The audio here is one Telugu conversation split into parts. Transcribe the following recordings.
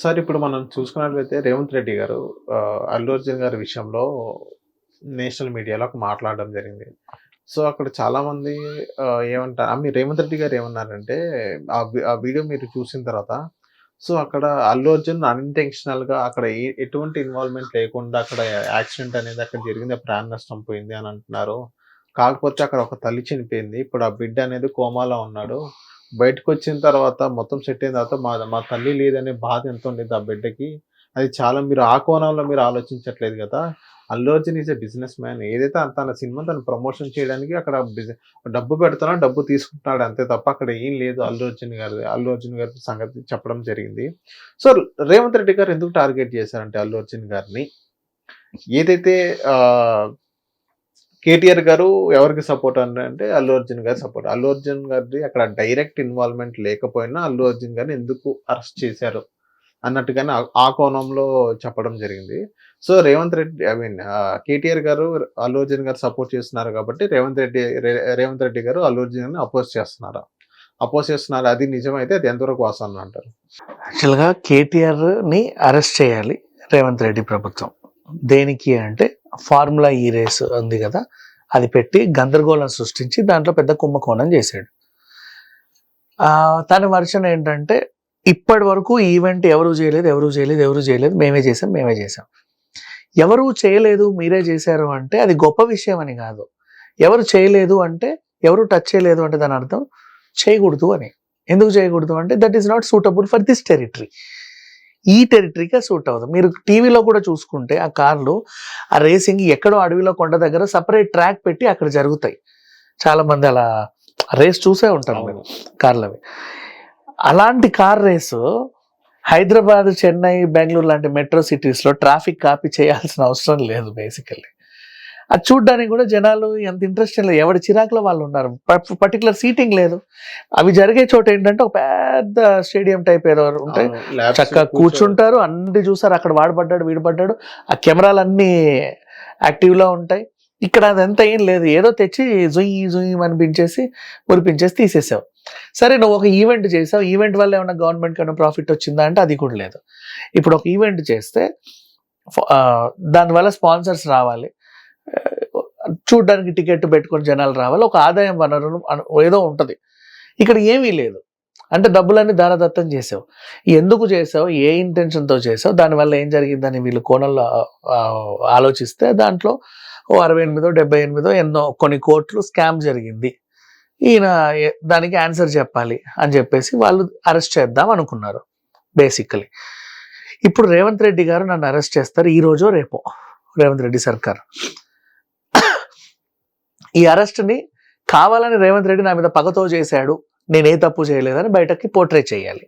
సార్ ఇప్పుడు మనం చూసుకున్నట్లయితే రేవంత్ రెడ్డి గారు అల్లు అర్జున్ గారి విషయంలో నేషనల్ మీడియాలో ఒక మాట్లాడడం జరిగింది. సో అక్కడ చాలామంది ఏమంటారు మీ రేవంత్ రెడ్డి గారు ఏమన్నారంటే ఆ వీడియో మీరు చూసిన తర్వాత సో అక్కడ అల్లు అర్జున్ అన్ఇంటెన్షనల్గా అక్కడ ఎటువంటి ఇన్వాల్వ్మెంట్ లేకుండా అక్కడ యాక్సిడెంట్ అనేది అక్కడ జరిగింది ఆ ప్రాణ నష్టం పోయింది అని అంటున్నారు. కాకపోతే అక్కడ ఒక తల్లి చనిపోయింది. ఇప్పుడు ఆ బిడ్డ అనేది కోమాలో ఉన్నాడు. బయటకు వచ్చిన తర్వాత మొత్తం సెట్ అయిన తర్వాత మా మా తల్లి లేదనే బాధ ఎంత ఉండేది ఆ బిడ్డకి. అది చాలా మీరు ఆ కోణంలో మీరు ఆలోచించట్లేదు కదా. Allu Arjun is a business man ఏదైతే తన సినిమా తను ప్రమోషన్ చేయడానికి అక్కడ డబ్బు పెడుతున్నా డబ్బు తీసుకుంటున్నాడు అంతే తప్ప అక్కడ ఏం లేదు అల్లు అర్జున్ గారి అల్లు అర్జున్ గారి సంగతి చెప్పడం జరిగింది. సో రేవంత్ రెడ్డి గారు ఎందుకు టార్గెట్ చేశారంటే అల్లు అర్జున్ గారిని? ఏదైతే కేటీఆర్ గారు ఎవరికి సపోర్ట్ అంటే అల్లు అర్జున్ గారి సపోర్ట్ అల్లు అర్జున్ గారి అక్కడ డైరెక్ట్ ఇన్వాల్వ్మెంట్ లేకపోయినా అల్లు అర్జున్ గారిని ఎందుకు అరెస్ట్ చేశారు అన్నట్టుగానే ఆ- కోణంలో చెప్పడం జరిగింది. So Revanth Reddy I mean KTR garu Allu Arjun గారు సపోర్ట్ చేస్తున్నారు కాబట్టి రేవంత్ రెడ్డి రేవంత్ రెడ్డి గారు అల్లు అర్జున్ గారిని అపోజ్ చేస్తున్నారు. అపోజ్ చేస్తున్నారు. అది నిజమైతే అది ఎంతవరకు వాసన అంటారు? యాక్చువల్గా కేటీఆర్ని అరెస్ట్ చేయాలి రేవంత్ రెడ్డి ప్రభుత్వం. దేనికి అంటే ఫార్ములా ఈ రేస్ ఉంది కదా అది పెట్టి గందరగోళం సృష్టించి దాంట్లో పెద్ద కుంభకోణం చేశాడు. తన వర్షన్ ఏంటంటే ఇప్పటి వరకు ఈవెంట్ ఎవరు చేయలేదు ఎవరు చేయలేదు ఎవరు చేయలేదు మేమే చేసాం మేమే చేసాం ఎవరు చేయలేదు మీరే చేశారు అంటే అది గొప్ప విషయం అని కాదు. ఎవరు చేయలేదు అంటే ఎవరు టచ్ చేయలేదు అంటే దాని అర్థం చేయకూడదు అని. ఎందుకు చేయకూడదు అంటే that is not suitable for this territory ఈ టెరిటరీగా సూట్ అవ్వదు మీరు టీవీలో కూడా చూసుకుంటే ఆ కార్లు ఆ రేసింగ్ ఎక్కడో అడవిలో కొండ దగ్గర సపరేట్ ట్రాక్ పెట్టి అక్కడ జరుగుతాయి. చాలా మంది అలా రేస్ చూసే ఉంటారు మీరు కార్లవి. అలాంటి కార్ రేసు హైదరాబాద్ చెన్నై బెంగళూరు లాంటి మెట్రో సిటీస్లో ట్రాఫిక్ కాపీ చేయాల్సిన అవసరం లేదు బేసికల్లీ అది చూడ్డానికి కూడా జనాలు ఎంత ఇంట్రెస్ట్ లేదు. ఎవరి చిరాకులో వాళ్ళు ఉన్నారు. పర్టికులర్ సీటింగ్ లేదు. అవి జరిగే చోట ఏంటంటే ఒక పెద్ద స్టేడియం టైప్ ఏదో ఉంటాయి. చక్కగా కూర్చో- కూర్చుంటారు అన్ని చూసారు అక్కడ వాడబడ్డాడు వీడబడ్డాడు ఆ కెమెరాలు అన్ని యాక్టివ్లో ఉంటాయి. ఇక్కడ అదంతా ఏం లేదు. ఏదో తెచ్చి జుయ్యి జుయ్యి అనిపించేసి మురిపించేసి తీసేసావు. సరే నువ్వు ఒక ఈవెంట్ చేసావు. ఈవెంట్ వల్ల ఏమైనా గవర్నమెంట్ కన్నా ప్రాఫిట్ వచ్చిందా అంటే అది కూడా లేదు. ఇప్పుడు ఒక ఈవెంట్ చేస్తే దానివల్ల స్పాన్సర్స్ రావాలి. చూడ్డానికి టికెట్ పెట్టుకొని జనాలు రావాలి. ఒక ఆదాయం వనరును ఏదో ఉంటుంది. ఇక్కడ ఏమీ లేదు. అంటే డబ్బులన్నీ దారదత్తం చేసావు. ఎందుకు చేసావు? ఏ ఇంటెన్షన్తో చేసావు? దానివల్ల ఏం జరిగిందని వీళ్ళు కోణంలో ఆలోచిస్తే దాంట్లో ఓ అరవై ఎనిమిదో డెబ్బై ఎనిమిదో ఎన్నో కొన్ని కోట్లు స్కామ్ జరిగింది. ఈయన దానికి ఆన్సర్ చెప్పాలి అని చెప్పేసి వాళ్ళు అరెస్ట్ చేద్దాం అనుకున్నారు బేసికలీ. ఇప్పుడు రేవంత్ రెడ్డి గారు నన్ను అరెస్ట్ చేస్తారు ఈ రోజో రేపో రేవంత్ రెడ్డి సర్కార్. ఈ అరెస్ట్ని కావాలని రేవంత్ రెడ్డి నా మీద పగతో చేశాడు నేను ఏ తప్పు చేయలేదని బయటకి పోర్ట్రే చేయాలి.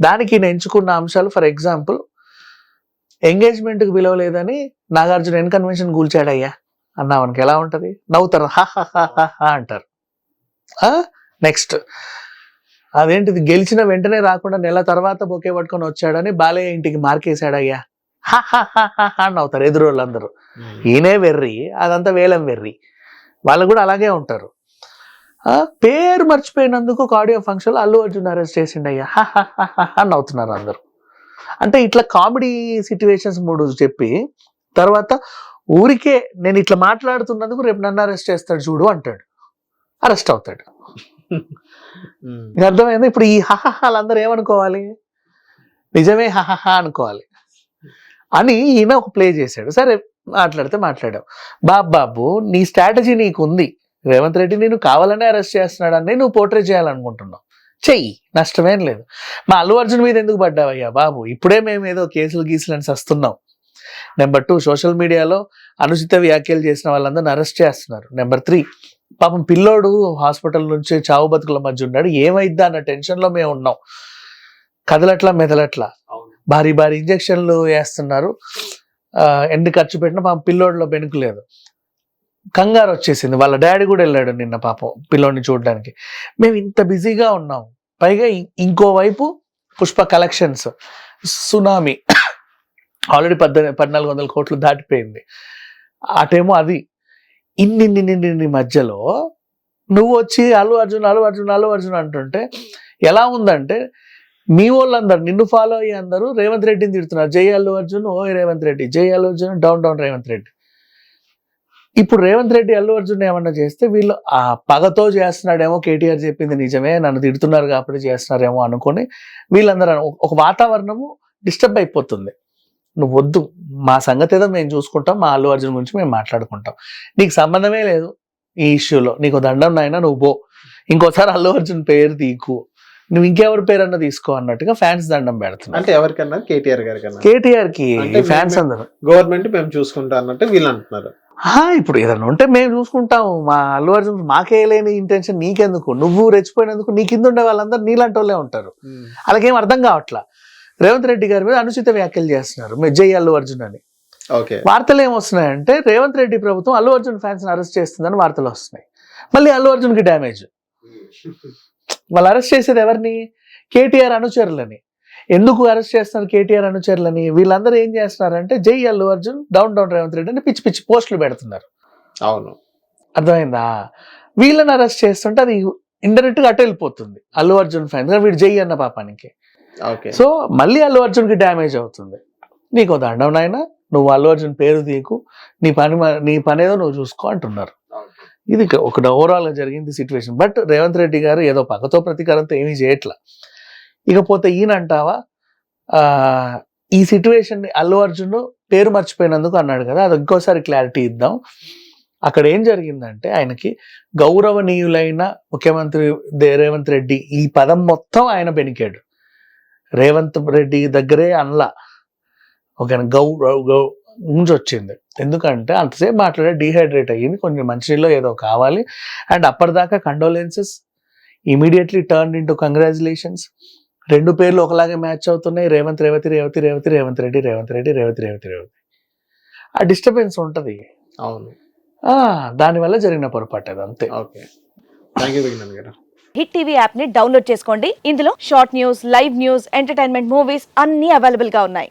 దానికి నేను ఎంచుకున్న అంశాలు ఫర్ ఎగ్జాంపుల్ ఎంగేజ్మెంట్కి పిలవలేదని నాగార్జున ఎన్ కన్వెన్షన్ కూల్చాడయ్యా? అన్నావనికి ఎలా ఉంటది? నవ్వుతారు హా అంటారు. నెక్స్ట్. అదేంటిది గెలిచిన వెంటనే రాకుండా నెల తర్వాత బొకే పట్టుకొని వచ్చాడని బాలయ్య ఇంటికి మార్కేశాడయ్యా. అని నవ్వుతారు ఎదురు వాళ్ళందరూ. ఈయనే వెర్రి అదంతా వేలం వెర్రి. వాళ్ళు కూడా అలాగే ఉంటారు. పేరు మర్చిపోయినందుకు ఒక audio function Allu Arjun arrest చేసిండయ్యా అని నవ్వుతున్నారు అందరూ. అంటే ఇట్లా కామెడీ సిచ్యువేషన్స్ మూడు చెప్పి తర్వాత ఊరికే నేను ఇట్లా మాట్లాడుతున్నందుకు రేపు నన్ను అరెస్ట్ చేస్తాడు చూడు అంటాడు. అరెస్ట్ అవుతాడు. అర్థమైంది? ఇప్పుడు ఈ హహహాలు అందరూ ఏమనుకోవాలి? నిజమే హహహా అనుకోవాలి. అని ఈయన ఒక ప్లే చేశాడు. సరే మాట్లాడితే మాట్లాడావు. బాబు బాబు నీ స్ట్రాటజీ నీకు ఉంది రేవంత్ రెడ్డి నేను కావాలనే అరెస్ట్ చేస్తున్నాడని నువ్వు పోర్ట్రేట్ చేయాలనుకుంటున్నావు. చెయ్యి నష్టమేం లేదు. మా అల్లు అర్జున్ మీద ఎందుకు పడ్డావయ్యా బాబు? ఇప్పుడే మేము ఏదో కేసులు గీసులు అని వస్తున్నాం నెంబర్ టూ సోషల్ మీడియాలో అనుచిత వ్యాఖ్యలు చేసిన వాళ్ళందరిని అరెస్ట్ చేస్తున్నారు. నెంబర్ త్రీ పాపం పిల్లోడు హాస్పిటల్ నుంచి చావు బతుకుల మధ్య ఉన్నాడు. ఏమైద్దా అన్న టెన్షన్లో మేము ఉన్నాం. కదలట్లా మెదలట్లా. భారీ భారీ ఇంజక్షన్లు వేస్తున్నారు. ఎన్ని ఖర్చు పెట్టినా పాపం పిల్లోడిలో బెనుకు లేదు. కంగారు వచ్చేసింది. వాళ్ళ డాడీ కూడా వెళ్ళాడు నిన్న పాపం పిల్లోడిని చూడడానికి. మేము ఇంత బిజీగా ఉన్నాం. పైగా ఇంకోవైపు పుష్ప కలెక్షన్స్ సునామీ ఆల్రెడీ పద్దెనిమిది పద్నాలుగు వందల కోట్లు దాటిపోయింది. అటేమో అది. ఇన్ని ఇన్ని ఇన్ని మధ్యలో నువ్వు వచ్చి అల్లు అర్జున్ అల్లు అర్జున్ అల్లు అర్జున్ అంటుంటే ఎలా ఉందంటే మీ వాళ్ళందరూ నిన్ను ఫాలో అయ్యే అందరూ రేవంత్ రెడ్డిని తిడుతున్నారు. జై అల్లు అర్జున్ ఓ Revanth Reddy. Jai Allu Arjun down down Revanth Reddy. ఇప్పుడు రేవంత్ రెడ్డి అల్లు అర్జున్ ఏమన్నా చేస్తే వీళ్ళు ఆ పగతో చేస్తున్నాడేమో కేటీఆర్ చెప్పింది నిజమే నన్ను తిడుతున్నారు కాబట్టి చేస్తున్నారేమో అనుకొని వీళ్ళందరూ ఒక వాతావరణము డిస్టర్బ్ అయిపోతుంది. నువ్వు వద్దు మా సంగతి ఏదో మేము చూసుకుంటాం మా అల్లు అర్జున్ గురించి మేము మాట్లాడుకుంటాం. నీకు సంబంధమే లేదు ఈ ఇష్యూలో నీకు దండం నాయన నువ్వు పో. ఇంకోసారి అల్లు అర్జున్ పేరు తీకు. నువ్వు ఇంకెవరి పేరన్నా తీసుకో అన్నట్టుగా ఫ్యాన్స్ దండం పెడుతున్నారు. అంటే ఎవరికన్నా? కేటీఆర్ గారికన్నా? కేటీఆర్కి ఫ్యాన్స్ అందరూ. గవర్నమెంట్ మేము చూసుకుంటా అన్నట్టు వీళ్ళు అంటున్నారు. ఇప్పుడు ఏదైనా ఉంటే మేము చూసుకుంటాము. మా అల్లు అర్జున్ మాకే లేని ఇంటెన్షన్ నీకెందుకు? నువ్వు రెచ్చిపోయినందుకు నీ కింద ఉండే వాళ్ళందరూ నీలాంటి వాళ్ళే ఉంటారు. అలాగేం అర్థం కావట్లా? రేవంత్ రెడ్డి గారి మీద అనుచిత వ్యాఖ్యలు చేస్తున్నారు. జై అల్లు అర్జున్ అని. ఓకే. వార్తలు ఏమొస్తున్నాయంటే రేవంత్ రెడ్డి ప్రభుత్వం అల్లు అర్జున్ ఫ్యాన్స్ అరెస్ట్ చేస్తుందని వార్తలు వస్తున్నాయి. మళ్ళీ అల్లు అర్జున్కి డ్యామేజ్ వాళ్ళు అరెస్ట్ చేసేది ఎవరిని? కేటీఆర్ అనుచరులని. ఎందుకు అరెస్ట్ చేస్తున్నారు కేటీఆర్ అనుచరులని? వీళ్ళందరూ ఏం చేస్తున్నారంటే జై అల్లు అర్జున్ డౌన్ డౌన్ రేవంత్ రెడ్డి అని పిచ్చి పిచ్చి పోస్టులు పెడుతున్నారు. అవును. అర్థమైందా? వీళ్ళని అరెస్ట్ చేస్తుంటే అది ఇండైరెక్ట్గా అటు వెళ్ళిపోతుంది. అల్లు అర్జున్ ఫ్యాన్ వీడు జై అన్న పాపానికి. ఓకే. సో మళ్ళీ అల్లు అర్జున్కి డ్యామేజ్ అవుతుంది. నీకు దండం నాయన నువ్వు అల్లు అర్జున్ పేరు తీకు నీ పని నీ పని ఏదో నువ్వు చూసుకో అంటున్నారు. ఇది ఒక- ఒకటి జరిగింది సిచ్యువేషన్ బట్ రేవంత్ రెడ్డి గారు ఏదో పగతో ప్రతీకారంతో ఏమీ చేయట్లా. ఇకపోతే ఈయన అంటావా ఈ సిచ్యువేషన్ అల్లు అర్జున్ పేరు మర్చిపోయినందుకు అన్నాడు కదా అది ఇంకోసారి క్లారిటీ ఇద్దాం. అక్కడ ఏం జరిగిందంటే ఆయనకి గౌరవనీయులైన ముఖ్యమంత్రి దే- రేవంత్ రెడ్డి ఈ పదం మొత్తం ఆయన బెనికాడు. రేవంత్ రెడ్డి దగ్గరే అన్లా. ఓకేనా? గౌ గౌ నుంచి వచ్చింది ఎందుకంటే అంతసేపు మాట్లాడే డీహైడ్రేట్ అయ్యింది. కొంచెం మంచినీళ్ళు ఏదో కావాలి. అండ్ అప్పటిదాకా condolences immediately turn into congratulations. రెండు పేర్లు ఒకలాగే మ్యాచ్ అవుతున్నాయి. రేవంత్ రేవతి రేవతి రేవతి రేవంత్ రెడ్డి రేవంత్ రెడ్డి రేవతి రేవతి రేవతి. ఆ డిస్టర్బెన్స్ ఉంటది. అవును. ఆ దానివల్ల జరిగిన పొరపాటు అది అంతే. ఓకే. థ్యాంక్ యూ విజ్ఞాన్ గారు. హిట్ టీవీ యాప్ని డౌన్లోడ్ చేసుకోండి. ఇందులో short news live news entertainment movies అన్ని అవైలబుల్గా ఉన్నాయి.